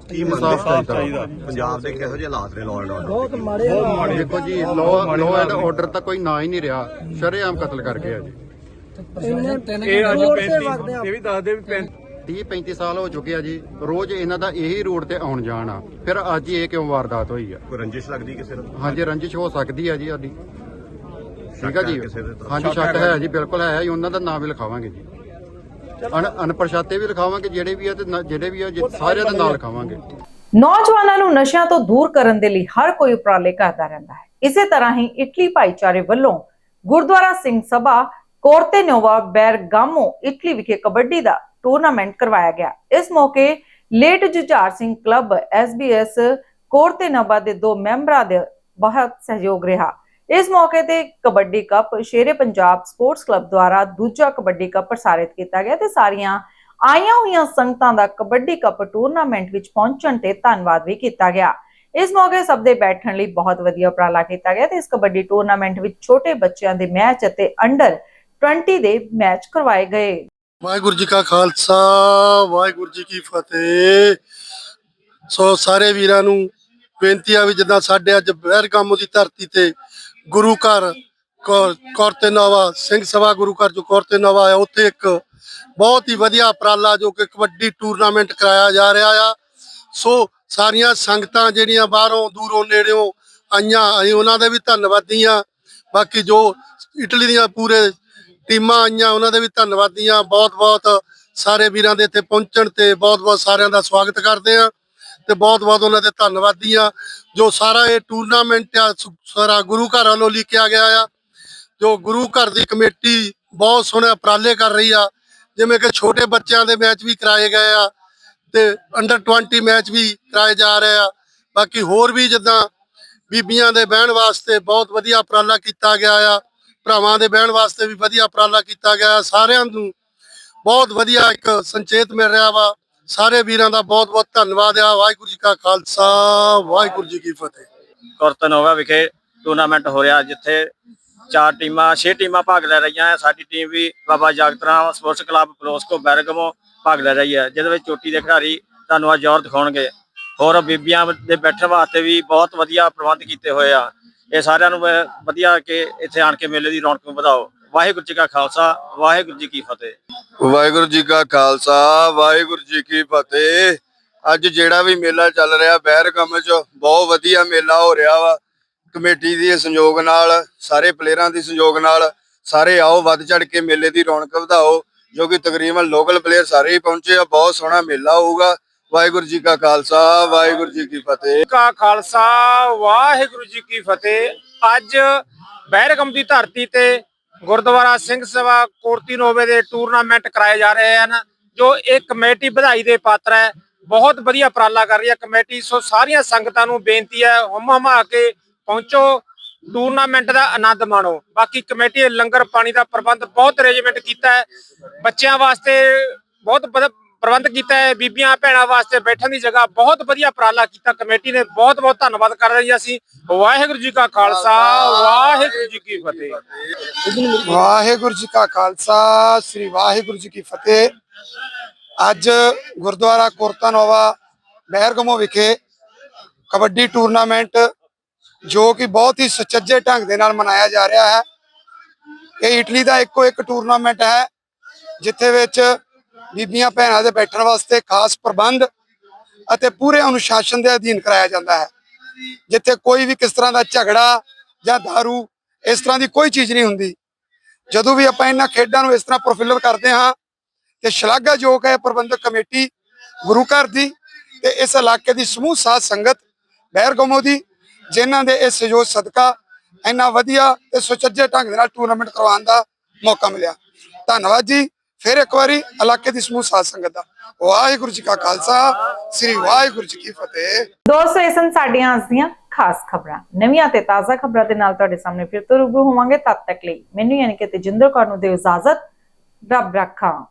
ਕੀ ਮੰਗਦੇ ਇਨਸਾਫ਼ ਚਾਹੀਦਾ। ਪੰਜਾਬ ਦੇ ਕਿਹੋ ਜਿਹੇ ਹਾਲਾਤ ਨੇ ਲਾਅ ਐਂਡ ਆਰਡਰ ਦੇਖੋ ਜੀ ਲੋ ਲੋ ਐਂਡ ਆਰਡਰ ਤਾਂ ਕੋਈ ਨਾ ਹੀ ਨਹੀਂ ਰਿਹਾ। ਸ਼ਰੇਆਮ ਕਤਲ ਕਰ ਗਿਆ ਜੀ। ਇਹ ਵੀ ਦੱਸਦੇ ਵੀ 30 35 ਸਾਲ ਹੋ ਚੁੱਕੇ ਆ ਜੀ। ਰੋਜ਼ ਇਹਨਾਂ ਦਾ ਇਹੀ ਰੂਟ ਤੇ ਆਉਣ ਜਾਣ ਆ। ਫਿਰ ਅੱਜ ਇਹ ਕਿਉਂ ਵਾਰਦਾਤ ਹੋਈ ਆ? ਕੋਈ ਰੰਜਿਸ਼ ਲੱਗਦੀ ਕਿਸੇ ਨੂੰ? ਹਾਂਜੀ ਰੰਜਿਸ਼ ਹੋ ਸਕਦੀ ਆ ਜੀ ਸਾਡੀ। ਠੀਕ ਆ ਜੀ? ਹਾਂਜੀ ਸ਼ੱਕ ਹੈ ਜੀ। ਬਿਲਕੁਲ ਹੈ ਜੀ। ਉਹਨਾਂ ਦਾ ਨਾਮ ਵੀ ਲਿਖਾਵਾਂਗੇ ਜੀ। ਅਣ ਅਨਪਛਾਤੇ ਵੀ ਲਿਖਾਵਾਂਗੇ ਜਿਹੜੇ ਵੀ ਆ ਤੇ ਜਿਹੜੇ ਵੀ ਆ ਸਾਰਿਆਂ ਦਾ ਨਾਮ ਲਿਖਾਵਾਂਗੇ। ਨੌਜਵਾਨਾਂ ਨੂੰ ਨਸ਼ਿਆਂ ਤੋਂ ਦੂਰ ਕਰਨ ਦੇ ਲਈ ਹਰ ਕੋਈ ਉਪਰਾਲੇ ਕਰਦਾ ਰਹਿੰਦਾ ਹੈ। ਇਸੇ ਤਰ੍ਹਾਂ ਹੀ ਇਟਲੀ ਭਾਈਚਾਰੇ ਵੱਲੋਂ Gurdwara Singh Sabha Cortenuova Bergamo Italy ਵਿਖੇ ਕਬੱਡੀ ਦਾ ਟੂਰਨਾਮੈਂਟ ਕਰਵਾਇਆ ਗਿਆ। ਇਸ ਮੌਕੇ late Jujhar Singh club SBS Cortenuova ਦੇ ਦੋ ਮੈਂਬਰਾਂ ਦੇ ਬਹੁਤ ਸਹਿਯੋਗ ਰਿਹਾ। ਇਸ ਮੌਕੇ ਤੇ kabaddi cup, Shere Punjab sports club ਦੁਆਰਾ ਦੂਜਾ ਕਬੱਡੀ ਕੱਪ ਪ੍ਰਸਾਰਿਤ ਕੀਤਾ ਗਿਆ ਤੇ ਸਾਰੀਆਂ ਆਈਆਂ ਹੋਈਆਂ ਸੰਗਤਾਂ ਦਾ ਕਬੱਡੀ ਕੱਪ ਟੂਰਨਾਮੈਂਟ ਵਿੱਚ ਪਹੁੰਚਣ ਤੇ ਧੰਨਵਾਦ ਵੀ ਕੀਤਾ ਗਿਆ। ਇਸ ਮੌਕੇ ਸਭ ਦੇ ਬੈਠਣ ਲਈ ਬਹੁਤ ਵਧੀਆ ਉਪਰਾਲਾ ਕੀਤਾ ਗਿਆ ਤੇ ਇਸ ਕਬੱਡੀ ਟੂਰਨਾਮੈਂਟ ਵਿੱਚ ਛੋਟੇ ਬੱਚਿਆਂ ਦੇ ਮੈਚ ਅਤੇ ਅੰਡਰ 20 ਦੇ ਮੈਚ ਕਰਵਾਏ ਗਏ। ਵਾਹਿਗੁਰੂ ਜੀ ਕਾ ਖਾਲਸਾ, ਵਾਹਿਗੁਰੂ ਜੀ ਕੀ ਫਤਿਹ। ਸੋ ਸਾਰੇ ਵੀਰਾਂ ਨੂੰ ਬੇਨਤੀ ਆ ਵੀ ਜਿੱਦਾਂ ਸਾਡੇ ਅੱਜ ਬਹਿਰਗਾਮੋ ਦੀ ਧਰਤੀ ਤੇ ਗੁਰੂ ਘਰ, ਕੌਰ- ਕੌਰਤੇ ਨਵਾ, ਸਿੰਘ ਸਭਾ ਗੁਰੂ ਘਰ ਜੋ ਕੌਰਤੇ ਨਵਾ ਹੈ ਉੱਥੇ ਇੱਕ ਬਹੁਤ ਹੀ ਵਧੀਆ ਉਪਰਾਲਾ ਜੋ ਕਿ ਕਬੱਡੀ ਟੂਰਨਾਮੈਂਟ ਕਰਾਇਆ ਜਾ ਰਿਹਾ ਆ। ਸੋ ਸਾਰੀਆਂ ਸੰਗਤਾਂ ਜਿਹੜੀਆਂ ਬਾਹਰੋਂ, ਦੂਰੋਂ, ਨੇੜਿਓਂ ਆਈਆਂ, ਅਸੀਂ ਉਹਨਾਂ ਦਾ ਵੀ ਧੰਨਵਾਦੀ ਆ। ਬਾਕੀ ਜੋ ਇਟਲੀ ਦੀਆਂ ਪੂਰੇ ਟੀਮਾਂ ਆਈਆਂ, ਉਹਨਾਂ ਦੇ ਵੀ ਧੰਨਵਾਦੀ ਆ ਬਹੁਤ ਬਹੁਤ ਸਾਰੇ ਵੀਰਾਂ ਦੇ ਇੱਥੇ ਪਹੁੰਚਣ ਤੇ ਬਹੁਤ ਬਹੁਤ ਸਾਰਿਆਂ ਦਾ ਸਵਾਗਤ ਕਰਦੇ ਆ ਤੇ ਬਹੁਤ ਬਹੁਤ ਉਹਨਾਂ ਦੇ ਧੰਨਵਾਦੀ ਆ ਜੋ ਸਾਰਾ ਇਹ ਟੂਰਨਾਮੈਂਟ ਆ, ਸ- ਸਾਰਾ ਗੁਰੂ ਘਰ ਵੱਲੋਂ ਲਿਖਿਆ ਗਿਆ ਆ। ਜੋ ਗੁਰੂ ਘਰ ਦੀ ਕਮੇਟੀ ਬਹੁਤ ਸੋਹਣੇ ਉਪਰਾਲੇ ਕਰ ਰਹੀ ਆ, ਜਿਵੇਂ ਕਿ ਛੋਟੇ ਬੱਚਿਆਂ ਦੇ ਮੈਚ ਵੀ ਕਰਾਏ ਗਏ ਆ ਤੇ ਅੰਡਰ 20 ਮੈਚ ਵੀ ਕਰਾਏ ਜਾ ਰਹੇ ਆ। ਬਾਕੀ ਹੋਰ ਵੀ ਜਿੱਦਾਂ ਬੀਬੀਆਂ ਦੇ ਬਹਿਣ ਵਾਸਤੇ ਬਹੁਤ ਵਧੀਆ ਉਪਰਾਲਾ ਕੀਤਾ ਗਿਆ ਆ। ਭਰਾਵਾਂ ਦੇ ਬਹਿਣ ਵਾਸਤੇ ਵੀ ਵਧੀਆ ਉਪਰਾਲਾ ਕੀਤਾ ਗਿਆ ਸਾਰਿਆਂ ਨੂੰ ਬਹੁਤ ਵਧੀਆ ਇੱਕ ਸੰਚੇਤ ਮਿਲ ਰਿਹਾ ਵਾ। ਸਾਰੇ ਵੀਰਾਂ ਦਾ ਬਹੁਤ ਬਹੁਤ ਧੰਨਵਾਦ ਆ। ਵਾਹਿਗੁਰੂ ਜੀ ਕਾ ਖਾਲਸਾ, ਵਾਹਿਗੁਰੂ ਜੀ ਕੀ ਫਤਿਹ। ਕੁਰਤਨੋਵਾ ਵਿਖੇ ਟੂਰਨਾਮੈਂਟ ਹੋ ਰਿਹਾ, ਜਿੱਥੇ ਚਾਰ ਟੀਮਾਂ, ਛੇ ਟੀਮਾਂ ਭਾਗ ਲੈ ਰਹੀਆਂ ਹੈ। ਸਾਡੀ ਟੀਮ ਵੀ ਬਾਬਾ ਜਗਤ ਸਪੋਰਟਸ ਕਲੱਬ, ਪਲੋਸਕੋ, ਬੈਰਗਮੋ ਭਾਗ ਲੈ ਰਹੀ ਹੈ। ਜਿਹਦੇ ਵਿੱਚ ਚੋਟੀ ਦੇ ਖਿਡਾਰੀ ਤੁਹਾਨੂੰ ਅੱਜ ਜ਼ੋਰ ਦਿਖਾਉਣਗੇ। ਹੋਰ ਬੀਬੀਆਂ ਦੇ ਬੈਠਣ ਵਾਸਤੇ ਵੀ ਬਹੁਤ ਵਧੀਆ ਪ੍ਰਬੰਧ ਕੀਤੇ ਹੋਏ ਆ। ਇਹ ਸਾਰਿਆਂ ਨੂੰ ਮੈਂ ਵਧੀਆ ਕਿ ਇੱਥੇ ਆਣ ਕੇ ਮੇਲੇ ਦੀ ਰੌਣਕ ਵਧਾਓ। ਵਾਹਿਗੁਰੂ ਜੀ ਕਾ ਖਾਲਸਾ, ਵਾਹਿਗੁਰੂ ਜੀ ਕੀ ਫਤਿਹ। ਵਾਹਿਗੁਰੂ ਜੀ ਕਾ ਖਾਲਸਾ, ਵਾਹਿਗੁਰੂ ਜੀ ਕੀ ਫਤਿਹ। ਅੱਜ ਜਿਹੜਾ ਵੀ ਮੇਲਾ ਚੱਲ ਰਿਹਾ ਬਹਿਰਗਮ ਚ ਬਹੁਤ ਵਧੀਆ ਮੇਲਾ ਹੋ ਰਿਹਾ ਵਾ। ਕਮੇਟੀ ਦੇ ਸੰਯੋਗ ਨਾਲ, ਸਾਰੇ ਪਲੇਅਰਾਂ ਦੇ ਸਹਿਯੋਗ ਨਾਲ, ਸਾਰੇ ਆਓ, ਵੱਧ ਚੜ ਕੇ ਮੇਲੇ ਦੀ ਰੌਣਕ ਵਧਾਓ, ਜੋ ਕਿ ਤਕਰੀਬਨ ਲੋਕਲ ਪਲੇਅਰ ਸਾਰੇ ਹੀ ਪਹੁੰਚੇ ਆ। ਬਹੁਤ ਸੋਹਣਾ ਮੇਲਾ ਹੋਊਗਾ। ਵਾਹਿਗੁਰੂ ਜੀ ਕਾ ਖਾਲਸਾ, ਵਾਹਿਗੁਰੂ ਜੀ ਕੀ ਫਤਿਹ। ਕਾ ਖਾਲਸਾ, ਵਾਹਿਗੁਰੂ ਜੀ ਕੀ ਫਤਿਹ। ਅੱਜ ਬਹਿਰਗਮ ਦੀ ਧਰਤੀ ਤੇ ਗੁਰਦੁਆਰਾ ਸਿੰਘ ਸਭਾ ਕੋਰਤੀ ਨੋਵੇ ਦੇ ਟੂਰਨਾਮੈਂਟ ਕਰਾਏ ਜਾ ਰਹੇ ਹਨ, ਜੋ ਇਹ ਕਮੇਟੀ ਵਧਾਈ ਦੇ ਪਾਤਰ ਹੈ। ਬਹੁਤ ਵਧੀਆ ਉਪਰਾਲਾ ਕਰ ਰਹੀ ਹੈ ਕਮੇਟੀ, ਸੋ ਸਾਰੀਆਂ ਸੰਗਤਾਂ ਨੂੰ ਬੇਨਤੀ ਹੈ ਹਮ ਹਮਾ ਕੇ ਪਹੁੰਚੋ ਟੂਰਨਾਮੈਂਟ ਦਾ ਆਨੰਦ ਮਾਣੋ। ਬਾਕੀ ਕਮੇਟੀ ਲੰਗਰ ਪਾਣੀ ਦਾ ਪ੍ਰਬੰਧ ਬਹੁਤ ਅਰੇਂਜਮੈਂਟ ਕੀਤਾ ਹੈ। ਬੱਚਿਆਂ ਵਾਸਤੇ ਬਹੁਤ ਪ੍ਰਬੰਧ ਕੀਤਾ ਹੈ। ਬੀਬੀਆਂ, ਭੈਣਾਂ ਵਾਸਤੇ ਬੈਠਣ ਦੀ ਜਗ੍ਹਾ ਬਹੁਤ ਵਧੀਆ ਉਪਰਾਲਾ ਕੀਤਾ। ਕਮੇਟੀ ਨੇ ਬਹੁਤ ਬਹੁਤ ਧੰਨਵਾਦ ਕਰ ਰਹੀ ਹਾਂ ਅਸੀਂ। ਵਾਹਿਗੁਰੂ ਜੀ ਕਾ ਖਾਲਸਾ, ਵਾਹਿਗੁਰੂ ਜੀ ਕੀ ਫਤਿਹ। ਵਾਹਿਗੁਰੂ ਜੀ ਕਾ ਖਾਲਸਾ, ਸ੍ਰੀ ਵਾਹਿਗੁਰੂ ਜੀ ਕੀ ਫਤਿਹ। ਅੱਜ ਗੁਰਦੁਆਰਾ ਕੋਰਤਾਨੋਵਾ, ਬਹਿਰਗਮੋ ਵਿਖੇ ਕਬੱਡੀ ਟੂਰਨਾਮੈਂਟ, ਜੋ ਕਿ ਬਹੁਤ ਹੀ ਸੁਚੱਜੇ ਢੰਗ ਦੇ ਨਾਲ ਮਨਾਇਆ ਜਾ ਰਿਹਾ ਹੈ। ਇਹ ਇਟਲੀ ਦਾ ਇੱਕੋ ਇੱਕ ਟੂਰਨਾਮੈਂਟ ਹੈ, ਜਿੱਥੇ ਵਿੱਚ ਬੀਬੀਆਂ ਭੈਣਾਂ ਦੇ ਬੈਠਣ ਵਾਸਤੇ ਖਾਸ ਪ੍ਰਬੰਧ ਅਤੇ ਪੂਰੇ ਅਨੁਸ਼ਾਸਨ ਦੇ ਅਧੀਨ ਕਰਾਇਆ ਜਾਂਦਾ ਹੈ। ਜਿੱਥੇ ਕੋਈ ਵੀ ਕਿਸ ਤਰ੍ਹਾਂ ਦਾ ਝਗੜਾ ਜਾਂ दारू ਇਸ ਤਰ੍ਹਾਂ ਦੀ ਕੋਈ ਚੀਜ਼ ਨਹੀਂ ਹੁੰਦੀ। ਜਦੋਂ ਵੀ ਆਪਾਂ ਇਹਨਾਂ ਖੇਡਾਂ ਨੂੰ ਇਸ ਤਰ੍ਹਾਂ ਪ੍ਰੋਫਿਲਰ ਕਰਦੇ ਹਾਂ, ਤੇ ਸ਼ਲਾਘਾਯੋਗ ਹੈ ਪ੍ਰਬੰਧਕ ਕਮੇਟੀ ਗੁਰੂ ਘਰ ਦੀ ਤੇ ਇਸ ਇਲਾਕੇ ਦੀ ਸਮੂਹ ਸਾਧ ਸੰਗਤ ਬਹਿਰਗਮੋ ਦੀ, ਜਿਨ੍ਹਾਂ ਦੇ ਇਸ ਸਹਿਯੋਗ ਸਦਕਾ ਇੰਨਾ ਵਧੀਆ ਤੇ ਸੁਚੱਜੇ ਢੰਗ ਦੇ ਨਾਲ ਟੂਰਨਾਮੈਂਟ ਕਰਵਾਉਣ ਦਾ ਮੌਕਾ ਮਿਲਿਆ। ਧੰਨਵਾਦ ਜੀ। ਫਿਰ ਇੱਕ ਵਾਰੀ ਇਲਾਕੇ ਦੀ ਸਮੂਹ ਸਾਧ ਸੰਗਤ ਦਾ। ਵਾਹਿਗੁਰੂ ਜੀ ਕਾ ਖਾਲਸਾ, ਸ੍ਰੀ ਵਾਹਿਗੁਰੂ ਜੀ ਕੀ ਫਤਿਹ। ਦੋਸਤੋ, ਇਹ ਸਨ ਸਾਡੀਆਂ ਅੱਜ ਦੀਆਂ ਖਾਸ ਖਬਰਾਂ। ਨਵੀਆਂ ਤੇ ਤਾਜ਼ਾ ਖਬਰਾਂ ਦੇ ਨਾਲ ਤੁਹਾਡੇ ਸਾਹਮਣੇ ਫਿਰ ਤੋਂ ਰੂਬਰੂ ਹੋਵਾਂਗੇ ਤਦ ਤੱਕ ਲਈ ਮੈਨੂੰ ਯਾਨੀ ਕਿ ਤੇਜਿੰਦਰ ਕੌਰ ਨੂੰ ਦਿਓ ਇਜਾਜ਼ਤ। ਰੱਬ ਰੱਖਾ।